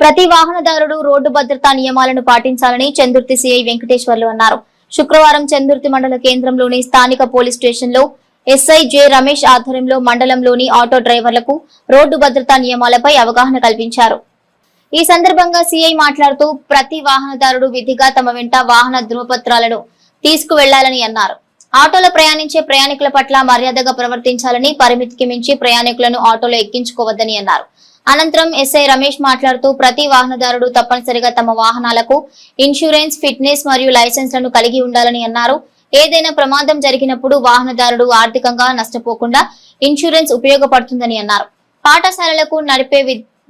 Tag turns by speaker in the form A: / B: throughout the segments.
A: ప్రతి వాహనదారుడు రోడ్డు భద్రతా నియమాలను పాటించాలని చందుర్తి సిఐ వెంకటేశ్వర్లు అన్నారు. శుక్రవారం చందుర్తి మండల కేంద్రంలోని స్థానిక పోలీస్ స్టేషన్లో ఎస్ఐ జె రమేష్ ఆధ్వర్యంలో మండలంలోని ఆటో డ్రైవర్లకు రోడ్డు భద్రతా నియమాలపై అవగాహన కల్పించారు. ఈ సందర్భంగా సిఐ మాట్లాడుతూ ప్రతి వాహనదారుడు విధిగా తమ వెంట వాహన ధృవపత్రాలను తీసుకువెళ్ళాలని అన్నారు. ఆటోలో ప్రయాణించే ప్రయాణికుల పట్ల మర్యాదగా ప్రవర్తించాలని పరిమితికి మించి ప్రయాణికులను ఆటోలో ఎక్కించుకోవద్దని అన్నారు. అనంతరం ఎస్ఐ రమేష్ మాట్లాడుతూ ప్రతి వాహనదారుడు తప్పనిసరిగా తమ వాహనాలకు ఇన్సూరెన్స్ ఫిట్నెస్ మరియు లైసెన్స్లను కలిగి ఉండాలని అన్నారు. ఏదైనా ప్రమాదం జరిగినప్పుడు వాహనదారుడు ఆర్థికంగా నష్టపోకుండా ఇన్సూరెన్స్ ఉపయోగపడుతుందని అన్నారు. పాఠశాలలకు నడిపే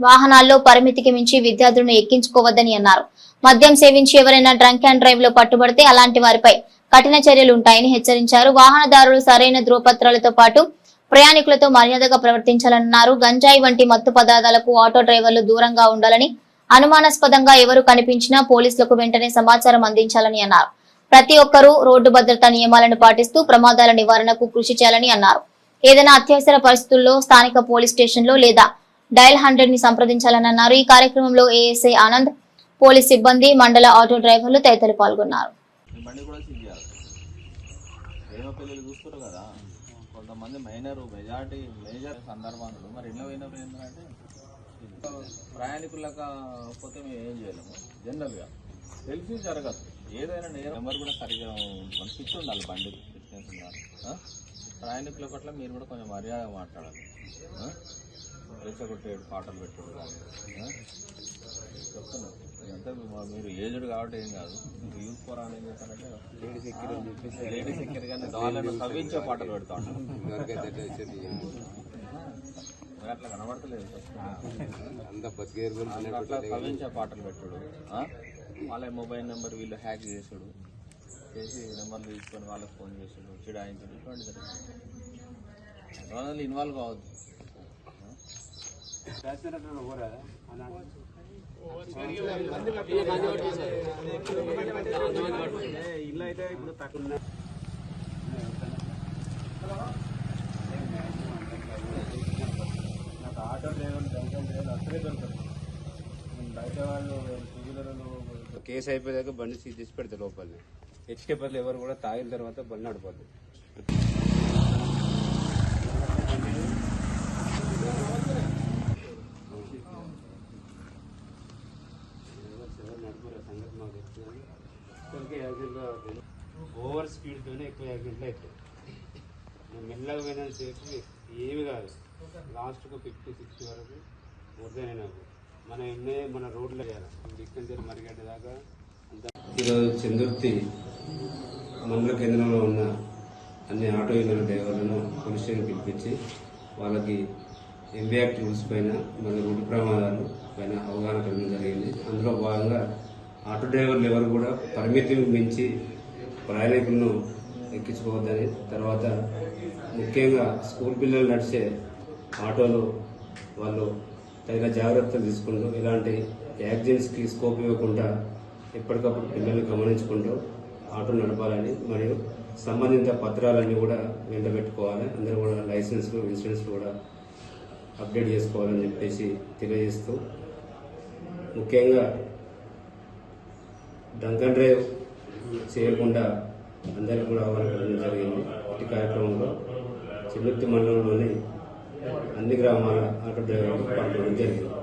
A: వాహనాల్లో పరిమితికి మించి విద్యార్థులను ఎక్కించుకోవద్దని అన్నారు. మద్యం సేవించి ఎవరైనా డ్రంక్ అండ్ డ్రైవ్లో పట్టుబడితే అలాంటి వారిపై కఠిన చర్యలు ఉంటాయని హెచ్చరించారు. వాహనదారులు సరైన ధృవపత్రాలతో పాటు ప్రయాణికులతో మర్యాదగా ప్రవర్తించాలన్నారు. గంజాయి వంటి మత్తు పదార్థాలకు ఆటో డ్రైవర్లు దూరంగా ఉండాలని అనుమానాస్పదంగా ఎవరు కనిపించినా పోలీసులకు వెంటనే సమాచారం అందించాలని అన్నారు. ప్రతి ఒక్కరూ రోడ్డు భద్రతా నియమాలను పాటిస్తూ ప్రమాదాల నివారణకు కృషి చేయాలని అన్నారు. ఏదైనా అత్యవసర పరిస్థితుల్లో స్థానిక పోలీస్ స్టేషన్లో లేదా డయల్ హండ్రెడ్ని సంప్రదించాలని అన్నారు. ఈ కార్యక్రమంలో ఏఎస్ఐ ఆనంద్ పోలీస్ సిబ్బంది మండల ఆటో డ్రైవర్లు తదితరులు పాల్గొన్నారు.
B: కొంతమంది మైనర్ మెజార్టీ మేజర్ సందర్భాలు మరి ఎన్నో అయినప్పుడు ఏంటంటే ప్రయాణికులకు పోతే మేము ఏం చేయలేము. జనరల్గా తెలిసి జరగదు. ఏదైనా నేరం నెంబర్ కూడా సరిగ్గా మన పిచ్చి ఉండాలి బండి ఫిట్నెస్ ఉండాలి. ప్రయాణికుల పట్ల మీరు కూడా కొంచెం మర్యాద మాట్లాడాలి. ఆ? రెచ్చగొట్టేడు పాటలు పెట్టుకోవడం కానీ మా- మీరు ఏజ్డ్ కాబట్టి ఏం కాదు. మీరు యూత్ పోరాని ఏం చేస్తారంటే లేడీస్ ఎక్కిరు లేడీస్ ఎక్కిరు కానీ వాళ్ళని తవ్వించే పాటలు పెడతా ఉంటారు. అట్లా కనబడతలేదు అట్లా అట్లా తవ్వించే పాటలు పెట్టుడు. ఆ? వాళ్ళ మొబైల్ నెంబర్ వీళ్ళు హ్యాక్ చేసుడు. చేసి నెంబర్లు తీసుకొని వాళ్ళకి ఫోన్ చేసుడు. చిడాయించుడు. ఇటువంటి జరుగుతుంది. ఇన్వాల్వ్ కావద్దు.
C: నాకు ఆటో డ్రైవర్ టెన్షన్ డ్రైవర్ అసలే దొరకదు బయట వాళ్ళు టూ వీలర్లు
D: కేసు అయిపోయాక బండి సీజ్ చేసి పెడతారు లోపల హెచ్కే బదులు ఎవరు కూడా తాగిన తర్వాత బండి నడపద్దు. ఓవర్ స్పీడ్తోనే ఎక్కువ యాక్సిడెంట్లు అవుతాయి మనం మెల్లగా పోయిన సేపు ఏమి కాదు. లాస్ట్కు ఫిఫ్టీ సిక్స్టీ వరకు వద్దనే నాకు మన ఎన్నే మన రోడ్లో చేయాలి డిస్టెన్స్ మరిగడ్డ దాకా ఈరోజు చందుర్తి మండల కేంద్రంలో ఉన్న అన్ని ఆటో యూనియన్ డ్రైవర్లను పోలీస్ స్టేషన్ పిలిపించి వాళ్ళకి ఎంబీఆర్ రూల్స్ పైన మన రోడ్డు ప్రమాదాలు పైన అవగాహన కలగడం జరిగింది. అందులో ఆటో డ్రైవర్లు ఎవరు కూడా పరిమితిని మించి ప్రయాణికులను ఎక్కించుకోవద్దని తర్వాత ముఖ్యంగా స్కూల్ పిల్లలు నడిచే ఆటోలు వాళ్ళు తగిన జాగ్రత్తలు తీసుకుంటూ ఇలాంటి యాక్సిడెంట్స్కి స్కోప్ ఇవ్వకుండా ఎప్పటికప్పుడు పిల్లల్ని గమనించుకుంటూ ఆటో నడపాలని మరియు సంబంధిత పత్రాలన్నీ కూడా వెంట పెట్టుకోవాలి అందరూ కూడా లైసెన్స్లు ఇన్సూరెన్స్లు కూడా అప్డేట్ చేసుకోవాలని చెప్పేసి తెలియజేస్తూ ముఖ్యంగా డంకన్ డ్రైవ్ చేయకుండా అందరికీ కూడా అవగాహన జరిగింది. ఈ కార్యక్రమంలో చిన్నత్తి మండలంలోని అన్ని గ్రామాల ఆటో డ్రైవర్లు పాల్గొనడం జరిగింది.